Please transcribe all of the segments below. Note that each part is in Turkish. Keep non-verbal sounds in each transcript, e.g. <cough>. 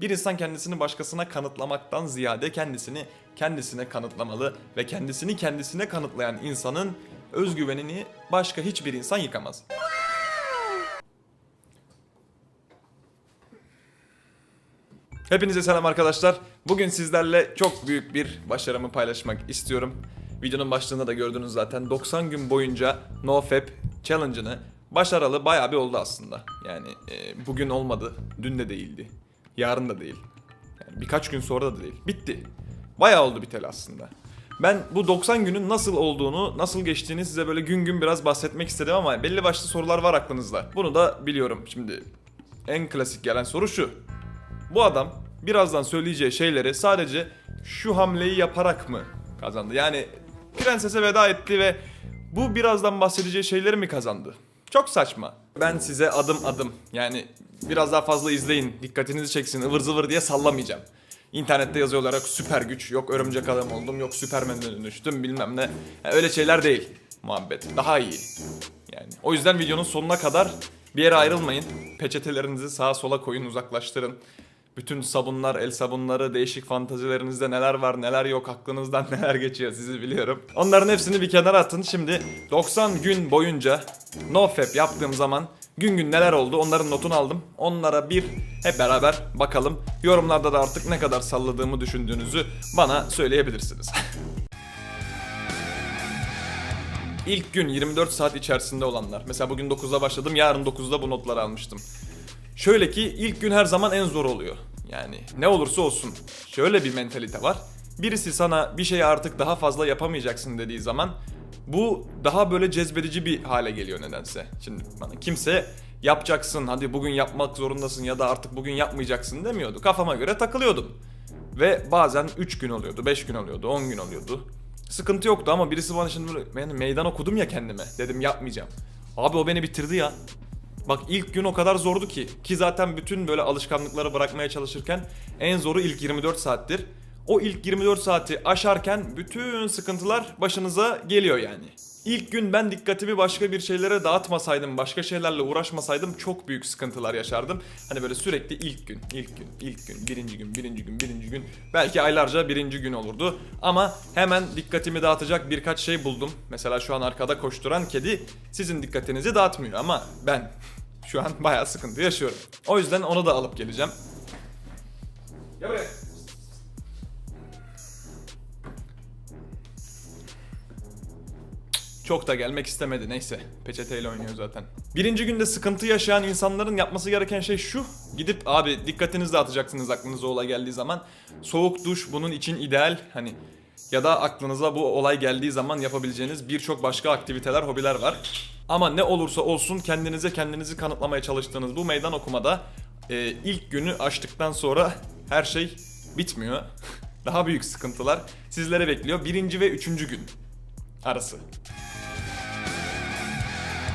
Bir insan kendisini başkasına kanıtlamaktan ziyade kendisini kendisine kanıtlamalı ve kendisini kendisine kanıtlayan insanın özgüvenini başka hiçbir insan yıkamaz. Hepinize selam arkadaşlar. Bugün sizlerle çok büyük bir başarımı paylaşmak istiyorum. Videonun başlığında da gördünüz zaten. 90 gün boyunca NoFap Challenge'ını başaralı bayağı bir oldu aslında. Yani e, bugün olmadı, dün de değildi, yarın da değil. Yani birkaç gün sonra da değil. Bitti. Bayağı oldu biteli aslında. Ben bu 90 günün nasıl olduğunu, nasıl geçtiğini size böyle gün gün biraz bahsetmek istedim ama belli başlı sorular var aklınızda. Bunu da biliyorum. Şimdi en klasik gelen soru şu. Bu adam birazdan söyleyeceği şeyleri sadece şu hamleyi yaparak mı kazandı? Yani prensese veda etti ve bu birazdan bahsedeceği şeyleri mi kazandı? Çok saçma. Ben size adım adım yani biraz daha fazla izleyin dikkatinizi çeksin ıvır zıvır diye sallamayacağım. İnternette yazıyor olarak süper güç yok örümcek adam oldum yok süpermen'e dönüştüm bilmem ne. Yani öyle şeyler değil muhabbet daha iyi. Yani o yüzden videonun sonuna kadar bir yere ayrılmayın. Peçetelerinizi sağa sola koyun uzaklaştırın. Bütün sabunlar, el sabunları, değişik fantazilerinizde neler var neler yok aklınızdan <laughs> neler geçiyor sizi biliyorum. Onların hepsini bir kenara atın. Şimdi 90 gün boyunca nofap yaptığım zaman gün gün neler oldu onların notunu aldım. Onlara bir hep beraber bakalım. Yorumlarda da artık ne kadar salladığımı düşündüğünüzü bana söyleyebilirsiniz. <laughs> İlk gün 24 saat içerisinde olanlar. Mesela bugün 9'da başladım, yarın 9'da bu notları almıştım. Şöyle ki ilk gün her zaman en zor oluyor. Yani ne olursa olsun şöyle bir mentalite var. Birisi sana bir şeyi artık daha fazla yapamayacaksın dediği zaman bu daha böyle cezbedici bir hale geliyor nedense. Şimdi bana kimse yapacaksın hadi bugün yapmak zorundasın ya da artık bugün yapmayacaksın demiyordu. Kafama göre takılıyordum. Ve bazen 3 gün oluyordu, 5 gün oluyordu, 10 gün oluyordu. Sıkıntı yoktu ama birisi bana şimdi yani meydan okudum ya kendime. Dedim yapmayacağım. Abi o beni bitirdi ya. Bak ilk gün o kadar zordu ki. Ki zaten bütün böyle alışkanlıkları bırakmaya çalışırken en zoru ilk 24 saattir. O ilk 24 saati aşarken bütün sıkıntılar başınıza geliyor yani. İlk gün ben dikkatimi başka bir şeylere dağıtmasaydım, başka şeylerle uğraşmasaydım çok büyük sıkıntılar yaşardım. Hani böyle sürekli ilk gün, ilk gün, ilk gün, birinci gün, birinci gün, birinci gün. Belki aylarca birinci gün olurdu. Ama hemen dikkatimi dağıtacak birkaç şey buldum. Mesela şu an arkada koşturan kedi sizin dikkatinizi dağıtmıyor ama ben <laughs> şu an bayağı sıkıntı yaşıyorum. O yüzden onu da alıp geleceğim. Gel buraya. Çok da gelmek istemedi neyse. Peçeteyle oynuyor zaten. Birinci günde sıkıntı yaşayan insanların yapması gereken şey şu. Gidip abi dikkatinizi dağıtacaksınız aklınıza olay geldiği zaman. Soğuk duş bunun için ideal. Hani ya da aklınıza bu olay geldiği zaman yapabileceğiniz birçok başka aktiviteler, hobiler var. Ama ne olursa olsun kendinize kendinizi kanıtlamaya çalıştığınız bu meydan okumada e, ilk günü açtıktan sonra her şey bitmiyor. <laughs> Daha büyük sıkıntılar sizlere bekliyor. Birinci ve üçüncü gün arası.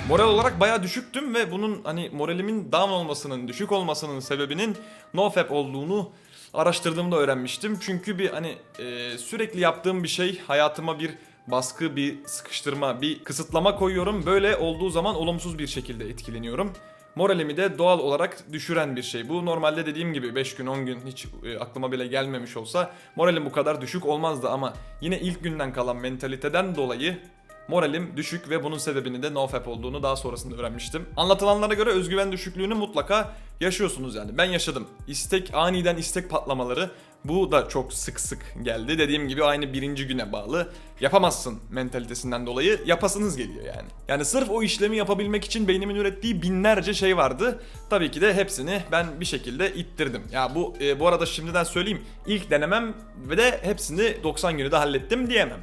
Moral olarak bayağı düşüktüm ve bunun hani moralimin down olmasının, düşük olmasının sebebinin nofap olduğunu araştırdığımda öğrenmiştim. Çünkü bir hani e, sürekli yaptığım bir şey hayatıma bir baskı, bir sıkıştırma, bir kısıtlama koyuyorum. Böyle olduğu zaman olumsuz bir şekilde etkileniyorum. Moralimi de doğal olarak düşüren bir şey. Bu normalde dediğim gibi 5 gün 10 gün hiç e, aklıma bile gelmemiş olsa moralim bu kadar düşük olmazdı ama yine ilk günden kalan mentaliteden dolayı Moralim düşük ve bunun sebebini de nofap olduğunu daha sonrasında öğrenmiştim. Anlatılanlara göre özgüven düşüklüğünü mutlaka yaşıyorsunuz yani. Ben yaşadım. İstek, aniden istek patlamaları bu da çok sık sık geldi. Dediğim gibi aynı birinci güne bağlı. Yapamazsın mentalitesinden dolayı yapasınız geliyor yani. Yani sırf o işlemi yapabilmek için beynimin ürettiği binlerce şey vardı. Tabii ki de hepsini ben bir şekilde ittirdim. Ya bu e, bu arada şimdiden söyleyeyim. ilk denemem ve de hepsini 90 günü de hallettim diyemem.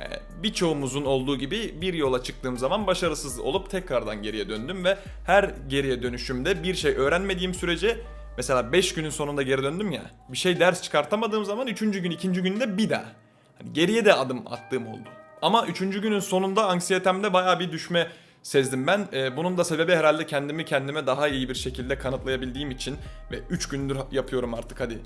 Yani birçoğumuzun olduğu gibi bir yola çıktığım zaman başarısız olup tekrardan geriye döndüm ve her geriye dönüşümde bir şey öğrenmediğim sürece mesela 5 günün sonunda geri döndüm ya bir şey ders çıkartamadığım zaman 3. gün 2. günde bir daha hani geriye de adım attığım oldu. Ama 3. günün sonunda anksiyetemde baya bir düşme sezdim ben. Ee, bunun da sebebi herhalde kendimi kendime daha iyi bir şekilde kanıtlayabildiğim için ve 3 gündür yapıyorum artık hadi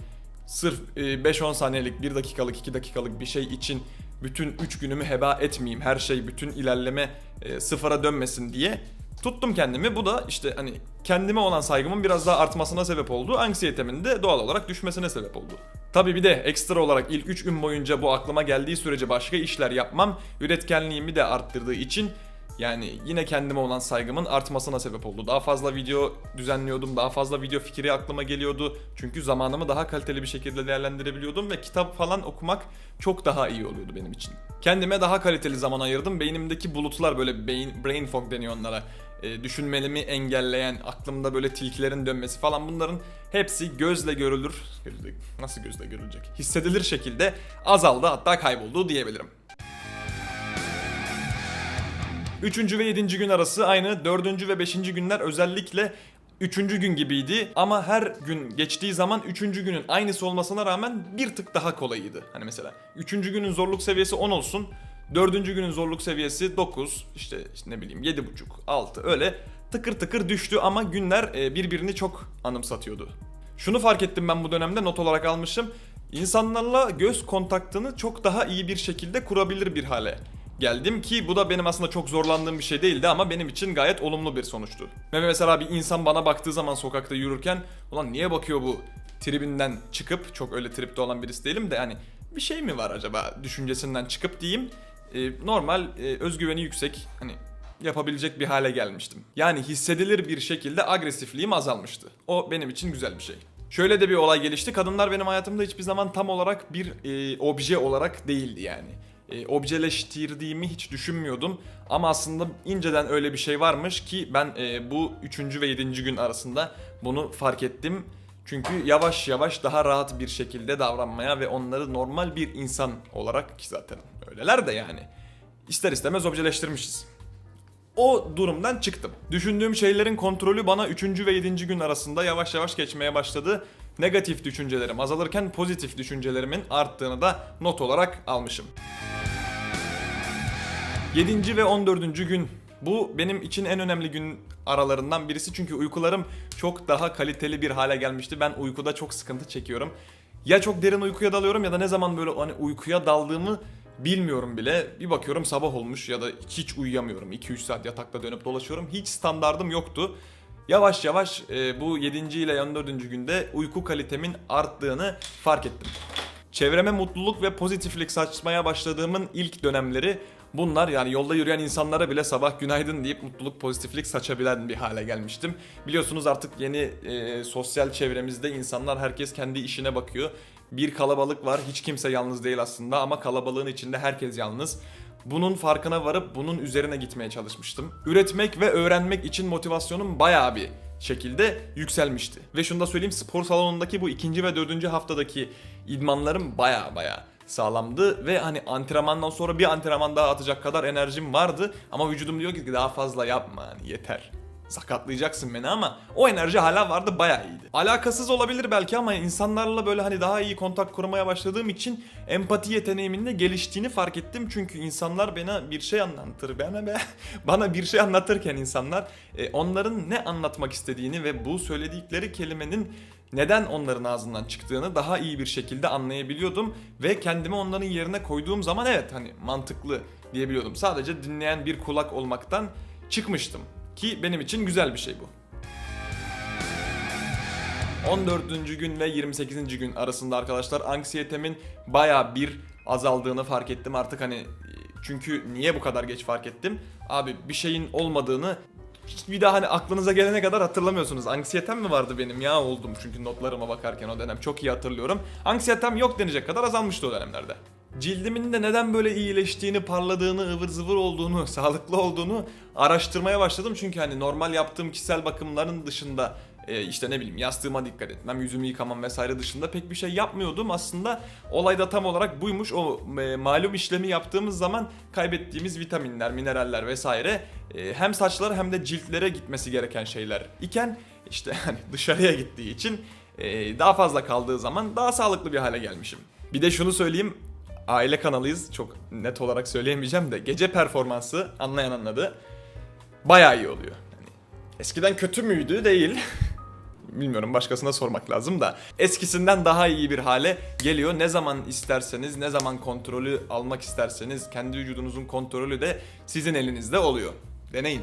sırf e, 5-10 saniyelik, 1 dakikalık, 2 dakikalık bir şey için bütün 3 günümü heba etmeyeyim. Her şey bütün ilerleme e, sıfıra dönmesin diye tuttum kendimi. Bu da işte hani kendime olan saygımın biraz daha artmasına sebep oldu. Anksiyetemin de doğal olarak düşmesine sebep oldu. Tabi bir de ekstra olarak ilk 3 gün boyunca bu aklıma geldiği sürece başka işler yapmam üretkenliğimi de arttırdığı için yani yine kendime olan saygımın artmasına sebep oldu. Daha fazla video düzenliyordum, daha fazla video fikri aklıma geliyordu. Çünkü zamanımı daha kaliteli bir şekilde değerlendirebiliyordum ve kitap falan okumak çok daha iyi oluyordu benim için. Kendime daha kaliteli zaman ayırdım. Beynimdeki bulutlar böyle beyin, brain fog deniyor onlara. E, düşünmelimi engelleyen, aklımda böyle tilkilerin dönmesi falan bunların hepsi gözle görülür. Nasıl gözle görülecek? Hissedilir şekilde azaldı hatta kayboldu diyebilirim. Üçüncü ve yedinci gün arası aynı. Dördüncü ve beşinci günler özellikle üçüncü gün gibiydi. Ama her gün geçtiği zaman üçüncü günün aynısı olmasına rağmen bir tık daha kolayıydı. Hani mesela üçüncü günün zorluk seviyesi 10 olsun. Dördüncü günün zorluk seviyesi 9, işte, işte ne bileyim 7.5, 6 öyle tıkır tıkır düştü ama günler e, birbirini çok anımsatıyordu. Şunu fark ettim ben bu dönemde not olarak almışım. İnsanlarla göz kontaktını çok daha iyi bir şekilde kurabilir bir hale geldim ki bu da benim aslında çok zorlandığım bir şey değildi ama benim için gayet olumlu bir sonuçtu. Ve mesela bir insan bana baktığı zaman sokakta yürürken ulan niye bakıyor bu tribinden çıkıp çok öyle tripte olan birisi değilim de hani bir şey mi var acaba düşüncesinden çıkıp diyeyim e, normal e, özgüveni yüksek hani yapabilecek bir hale gelmiştim. Yani hissedilir bir şekilde agresifliğim azalmıştı. O benim için güzel bir şey. Şöyle de bir olay gelişti. Kadınlar benim hayatımda hiçbir zaman tam olarak bir e, obje olarak değildi yani. E, objeleştirdiğimi hiç düşünmüyordum. Ama aslında inceden öyle bir şey varmış ki ben e, bu 3. ve 7. gün arasında bunu fark ettim. Çünkü yavaş yavaş daha rahat bir şekilde davranmaya ve onları normal bir insan olarak ki zaten öyleler de yani ister istemez objeleştirmişiz. O durumdan çıktım. Düşündüğüm şeylerin kontrolü bana 3. ve 7. gün arasında yavaş yavaş geçmeye başladı. Negatif düşüncelerim azalırken pozitif düşüncelerimin arttığını da not olarak almışım. 7. ve 14. gün bu benim için en önemli gün aralarından birisi çünkü uykularım çok daha kaliteli bir hale gelmişti. Ben uykuda çok sıkıntı çekiyorum. Ya çok derin uykuya dalıyorum ya da ne zaman böyle hani uykuya daldığımı bilmiyorum bile. Bir bakıyorum sabah olmuş ya da hiç uyuyamıyorum. 2-3 saat yatakta dönüp dolaşıyorum. Hiç standardım yoktu. Yavaş yavaş e, bu 7. ile 14. günde uyku kalitemin arttığını fark ettim. Çevreme mutluluk ve pozitiflik saçmaya başladığımın ilk dönemleri bunlar yani yolda yürüyen insanlara bile sabah günaydın deyip mutluluk pozitiflik saçabilen bir hale gelmiştim. Biliyorsunuz artık yeni e, sosyal çevremizde insanlar herkes kendi işine bakıyor. Bir kalabalık var hiç kimse yalnız değil aslında ama kalabalığın içinde herkes yalnız. Bunun farkına varıp bunun üzerine gitmeye çalışmıştım. Üretmek ve öğrenmek için motivasyonum bayağı bir şekilde yükselmişti. Ve şunu da söyleyeyim spor salonundaki bu ikinci ve dördüncü haftadaki idmanlarım baya baya sağlamdı ve hani antrenmandan sonra bir antrenman daha atacak kadar enerjim vardı ama vücudum diyor ki daha fazla yapma hani yeter. Sakatlayacaksın beni ama o enerji hala vardı bayağı iyiydi. Alakasız olabilir belki ama insanlarla böyle hani daha iyi kontak kurmaya başladığım için empati yeteneğimin de geliştiğini fark ettim. Çünkü insanlar bana bir şey anlatır. Bana be, <laughs> bana bir şey anlatırken insanlar e, onların ne anlatmak istediğini ve bu söyledikleri kelimenin neden onların ağzından çıktığını daha iyi bir şekilde anlayabiliyordum ve kendimi onların yerine koyduğum zaman evet hani mantıklı diyebiliyordum. Sadece dinleyen bir kulak olmaktan çıkmıştım ki benim için güzel bir şey bu. 14. gün ve 28. gün arasında arkadaşlar anksiyetemin baya bir azaldığını fark ettim artık hani çünkü niye bu kadar geç fark ettim? Abi bir şeyin olmadığını hiç bir daha hani aklınıza gelene kadar hatırlamıyorsunuz. Anksiyetem mi vardı benim ya oldum çünkü notlarıma bakarken o dönem çok iyi hatırlıyorum. Anksiyetem yok denecek kadar azalmıştı o dönemlerde. Cildimin de neden böyle iyileştiğini, parladığını, ıvır zıvır olduğunu, <laughs> sağlıklı olduğunu araştırmaya başladım. Çünkü hani normal yaptığım kişisel bakımların dışında e, işte ne bileyim yastığıma dikkat etmem, yüzümü yıkamam vesaire dışında pek bir şey yapmıyordum. Aslında olay da tam olarak buymuş. O e, malum işlemi yaptığımız zaman kaybettiğimiz vitaminler, mineraller vesaire e, hem saçlara hem de ciltlere gitmesi gereken şeyler iken işte <laughs> hani dışarıya gittiği için e, daha fazla kaldığı zaman daha sağlıklı bir hale gelmişim. Bir de şunu söyleyeyim. Aile kanalıyız. Çok net olarak söyleyemeyeceğim de gece performansı anlayan anladı. Bayağı iyi oluyor. Yani eskiden kötü müydü? Değil. <laughs> bilmiyorum başkasına sormak lazım da eskisinden daha iyi bir hale geliyor. Ne zaman isterseniz, ne zaman kontrolü almak isterseniz kendi vücudunuzun kontrolü de sizin elinizde oluyor. Deneyin.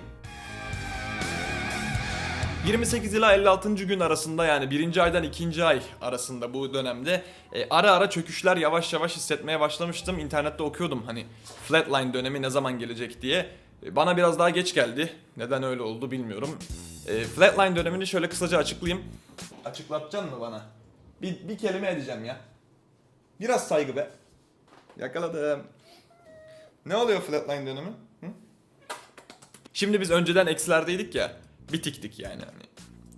28 ila 56. gün arasında yani birinci aydan ikinci ay arasında bu dönemde e, ara ara çöküşler yavaş yavaş hissetmeye başlamıştım. İnternette okuyordum hani flatline dönemi ne zaman gelecek diye. E, bana biraz daha geç geldi. Neden öyle oldu bilmiyorum. E, flatline dönemini şöyle kısaca açıklayayım. Açıklatacaksın mı bana? Bir, bir kelime edeceğim ya. Biraz saygı be. Yakaladım. Ne oluyor flatline dönemi? Hı? Şimdi biz önceden eksilerdeydik ya. Bitiktik yani hani.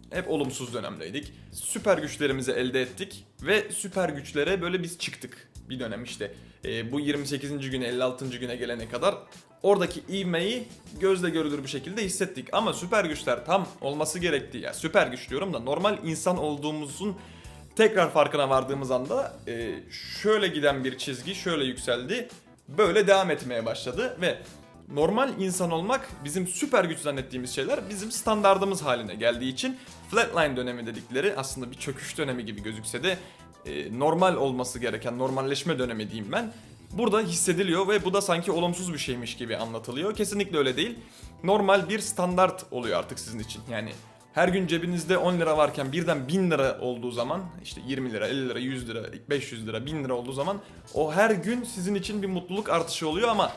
Hep olumsuz dönemdeydik. Süper güçlerimizi elde ettik ve süper güçlere böyle biz çıktık bir dönem işte. Ee, bu 28. güne 56. güne gelene kadar oradaki ivmeyi gözle görülür bir şekilde hissettik. Ama süper güçler tam olması gerektiği ya süper güç diyorum da normal insan olduğumuzun tekrar farkına vardığımız anda e, şöyle giden bir çizgi şöyle yükseldi. Böyle devam etmeye başladı ve normal insan olmak bizim süper güç zannettiğimiz şeyler bizim standardımız haline geldiği için flatline dönemi dedikleri aslında bir çöküş dönemi gibi gözükse de e, normal olması gereken normalleşme dönemi diyeyim ben. Burada hissediliyor ve bu da sanki olumsuz bir şeymiş gibi anlatılıyor. Kesinlikle öyle değil. Normal bir standart oluyor artık sizin için. Yani her gün cebinizde 10 lira varken birden 1000 lira olduğu zaman işte 20 lira, 50 lira, 100 lira, 500 lira, 1000 lira olduğu zaman o her gün sizin için bir mutluluk artışı oluyor ama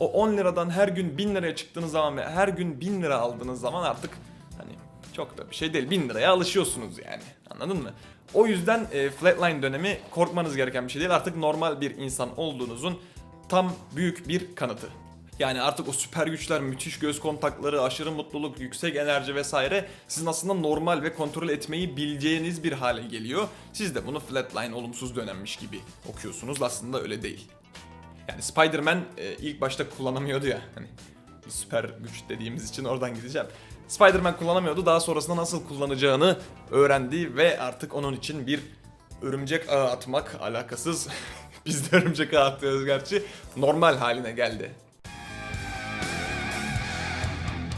o 10 liradan her gün 1000 liraya çıktığınız zaman ve her gün 1000 lira aldığınız zaman artık hani çok da bir şey değil 1000 liraya alışıyorsunuz yani anladın mı? O yüzden e, flatline dönemi korkmanız gereken bir şey değil artık normal bir insan olduğunuzun tam büyük bir kanıtı. Yani artık o süper güçler, müthiş göz kontakları, aşırı mutluluk, yüksek enerji vesaire sizin aslında normal ve kontrol etmeyi bileceğiniz bir hale geliyor. Siz de bunu flatline olumsuz dönemmiş gibi okuyorsunuz. Aslında öyle değil. Yani Spider-Man e, ilk başta kullanamıyordu ya. Hani süper güç dediğimiz için oradan gideceğim. Spider-Man kullanamıyordu. Daha sonrasında nasıl kullanacağını öğrendi ve artık onun için bir örümcek ağı atmak alakasız. <laughs> Biz de örümcek ağı atıyoruz gerçi. Normal haline geldi.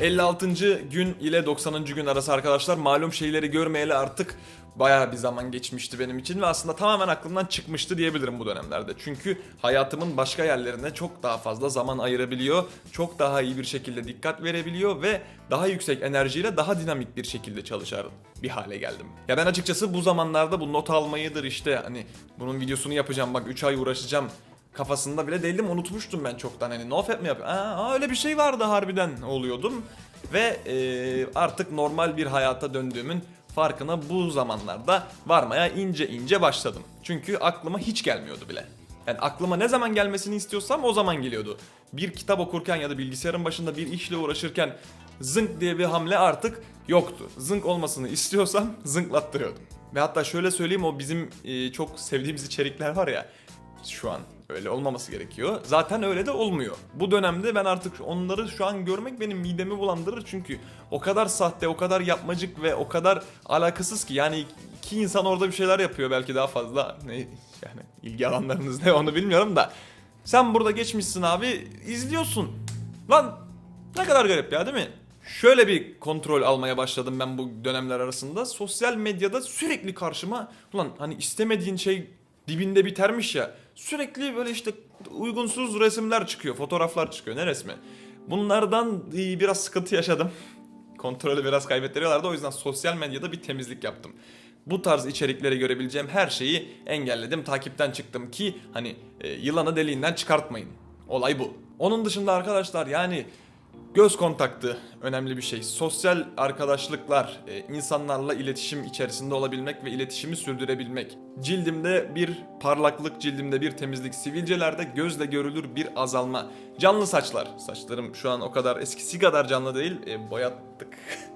56. gün ile 90. gün arası arkadaşlar malum şeyleri görmeyeli artık bayağı bir zaman geçmişti benim için ve aslında tamamen aklımdan çıkmıştı diyebilirim bu dönemlerde. Çünkü hayatımın başka yerlerine çok daha fazla zaman ayırabiliyor, çok daha iyi bir şekilde dikkat verebiliyor ve daha yüksek enerjiyle daha dinamik bir şekilde çalışar bir hale geldim. Ya ben açıkçası bu zamanlarda bu not almayıdır işte hani bunun videosunu yapacağım bak 3 ay uğraşacağım kafasında bile değildim unutmuştum ben çoktan hani nofap mi yapıyor? Aa, öyle bir şey vardı harbiden oluyordum ve e, artık normal bir hayata döndüğümün farkına bu zamanlarda varmaya ince ince başladım. Çünkü aklıma hiç gelmiyordu bile. Yani aklıma ne zaman gelmesini istiyorsam o zaman geliyordu. Bir kitap okurken ya da bilgisayarın başında bir işle uğraşırken zınk diye bir hamle artık yoktu. Zınk olmasını istiyorsam <laughs> zınklattırıyordum. Ve hatta şöyle söyleyeyim o bizim e, çok sevdiğimiz içerikler var ya şu an öyle olmaması gerekiyor. Zaten öyle de olmuyor. Bu dönemde ben artık onları şu an görmek benim midemi bulandırır çünkü o kadar sahte, o kadar yapmacık ve o kadar alakasız ki yani iki insan orada bir şeyler yapıyor belki daha fazla. Ne yani ilgi alanlarınız ne onu bilmiyorum da. Sen burada geçmişsin abi izliyorsun. Lan ne kadar garip ya değil mi? Şöyle bir kontrol almaya başladım ben bu dönemler arasında. Sosyal medyada sürekli karşıma ulan hani istemediğin şey dibinde bitermiş ya. Sürekli böyle işte uygunsuz resimler çıkıyor, fotoğraflar çıkıyor. Ne resmi? Bunlardan e, biraz sıkıntı yaşadım. <laughs> Kontrolü biraz kaybettiriyorlardı. O yüzden sosyal medyada bir temizlik yaptım. Bu tarz içerikleri görebileceğim her şeyi engelledim, takipten çıktım ki hani e, yılanı deliğinden çıkartmayın. Olay bu. Onun dışında arkadaşlar yani Göz kontaktı önemli bir şey. Sosyal arkadaşlıklar, e, insanlarla iletişim içerisinde olabilmek ve iletişimi sürdürebilmek. Cildimde bir parlaklık, cildimde bir temizlik, sivilcelerde gözle görülür bir azalma. Canlı saçlar. Saçlarım şu an o kadar eskisi kadar canlı değil. E, boyattık. <laughs>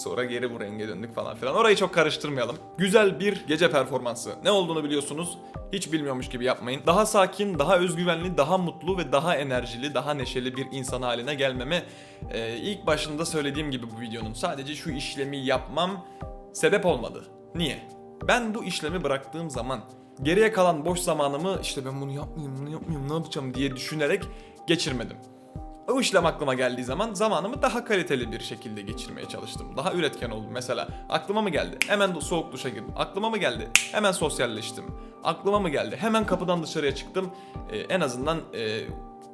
Sonra geri bu renge döndük falan filan. Orayı çok karıştırmayalım. Güzel bir gece performansı. Ne olduğunu biliyorsunuz. Hiç bilmiyormuş gibi yapmayın. Daha sakin, daha özgüvenli, daha mutlu ve daha enerjili, daha neşeli bir insan haline gelmeme e, ilk başında söylediğim gibi bu videonun sadece şu işlemi yapmam sebep olmadı. Niye? Ben bu işlemi bıraktığım zaman geriye kalan boş zamanımı işte ben bunu yapmayayım, bunu yapmayayım, ne yapacağım diye düşünerek geçirmedim. O işlem aklıma geldiği zaman zamanımı daha kaliteli bir şekilde geçirmeye çalıştım. Daha üretken oldum. Mesela aklıma mı geldi? Hemen soğuk duşa girdim. Aklıma mı geldi? Hemen sosyalleştim. Aklıma mı geldi? Hemen kapıdan dışarıya çıktım. Ee, en azından e,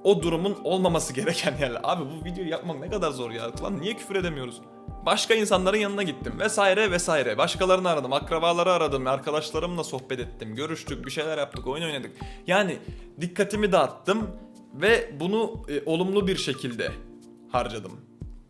o durumun olmaması <laughs> gereken yerler. Abi bu videoyu yapmak ne kadar zor ya. Lan niye küfür edemiyoruz? Başka insanların yanına gittim vesaire vesaire. Başkalarını aradım, akrabaları aradım, arkadaşlarımla sohbet ettim, görüştük, bir şeyler yaptık, oyun oynadık. Yani dikkatimi dağıttım ve bunu e, olumlu bir şekilde harcadım.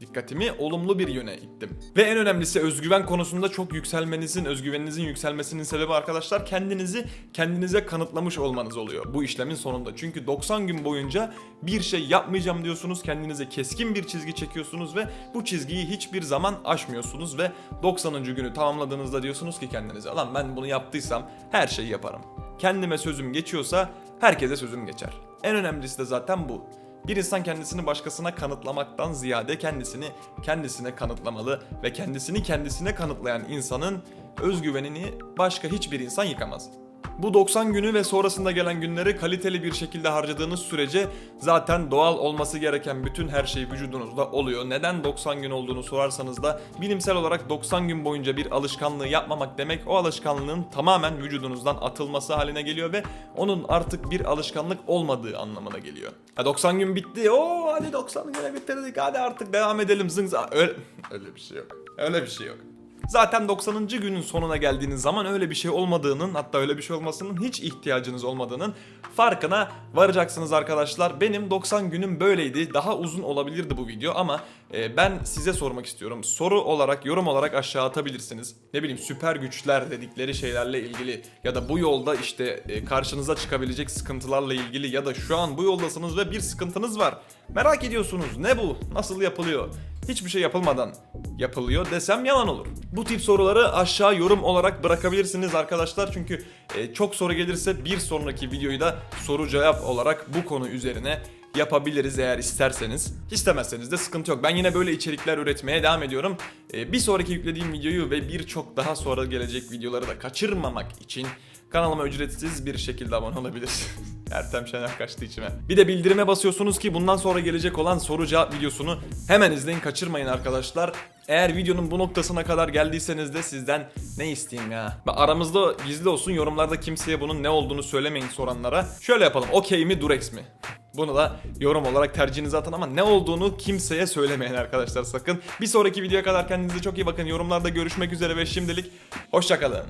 Dikkatimi olumlu bir yöne ittim. Ve en önemlisi özgüven konusunda çok yükselmenizin, özgüveninizin yükselmesinin sebebi arkadaşlar kendinizi kendinize kanıtlamış olmanız oluyor bu işlemin sonunda. Çünkü 90 gün boyunca bir şey yapmayacağım diyorsunuz, kendinize keskin bir çizgi çekiyorsunuz ve bu çizgiyi hiçbir zaman aşmıyorsunuz ve 90. günü tamamladığınızda diyorsunuz ki kendinize lan ben bunu yaptıysam her şeyi yaparım. Kendime sözüm geçiyorsa herkese sözüm geçer. En önemlisi de zaten bu. Bir insan kendisini başkasına kanıtlamaktan ziyade kendisini kendisine kanıtlamalı ve kendisini kendisine kanıtlayan insanın özgüvenini başka hiçbir insan yıkamaz. Bu 90 günü ve sonrasında gelen günleri kaliteli bir şekilde harcadığınız sürece zaten doğal olması gereken bütün her şey vücudunuzda oluyor. Neden 90 gün olduğunu sorarsanız da bilimsel olarak 90 gün boyunca bir alışkanlığı yapmamak demek o alışkanlığın tamamen vücudunuzdan atılması haline geliyor ve onun artık bir alışkanlık olmadığı anlamına geliyor. Ha 90 gün bitti. Oo hadi 90 güne bitirdik. Hadi artık devam edelim zıng zang. Öyle, öyle bir şey yok. Öyle bir şey yok. Zaten 90. günün sonuna geldiğiniz zaman öyle bir şey olmadığının hatta öyle bir şey olmasının hiç ihtiyacınız olmadığının farkına varacaksınız arkadaşlar. Benim 90 günüm böyleydi. Daha uzun olabilirdi bu video ama e, ben size sormak istiyorum. Soru olarak, yorum olarak aşağı atabilirsiniz. Ne bileyim süper güçler dedikleri şeylerle ilgili ya da bu yolda işte e, karşınıza çıkabilecek sıkıntılarla ilgili ya da şu an bu yoldasınız ve bir sıkıntınız var. Merak ediyorsunuz ne bu? Nasıl yapılıyor? hiçbir şey yapılmadan yapılıyor desem yalan olur. Bu tip soruları aşağı yorum olarak bırakabilirsiniz arkadaşlar. Çünkü e, çok soru gelirse bir sonraki videoyu da soru cevap olarak bu konu üzerine yapabiliriz eğer isterseniz. İstemezseniz de sıkıntı yok. Ben yine böyle içerikler üretmeye devam ediyorum. E, bir sonraki yüklediğim videoyu ve birçok daha sonra gelecek videoları da kaçırmamak için kanalıma ücretsiz bir şekilde abone olabilirsiniz. <laughs> Ertem Şener kaçtı içime. Bir de bildirime basıyorsunuz ki bundan sonra gelecek olan soru cevap videosunu hemen izleyin kaçırmayın arkadaşlar. Eğer videonun bu noktasına kadar geldiyseniz de sizden ne isteyeyim ya? Aramızda gizli olsun yorumlarda kimseye bunun ne olduğunu söylemeyin soranlara. Şöyle yapalım okey mi Durex mi? Bunu da yorum olarak tercihinize atın ama ne olduğunu kimseye söylemeyin arkadaşlar sakın. Bir sonraki videoya kadar kendinize çok iyi bakın. Yorumlarda görüşmek üzere ve şimdilik hoşçakalın.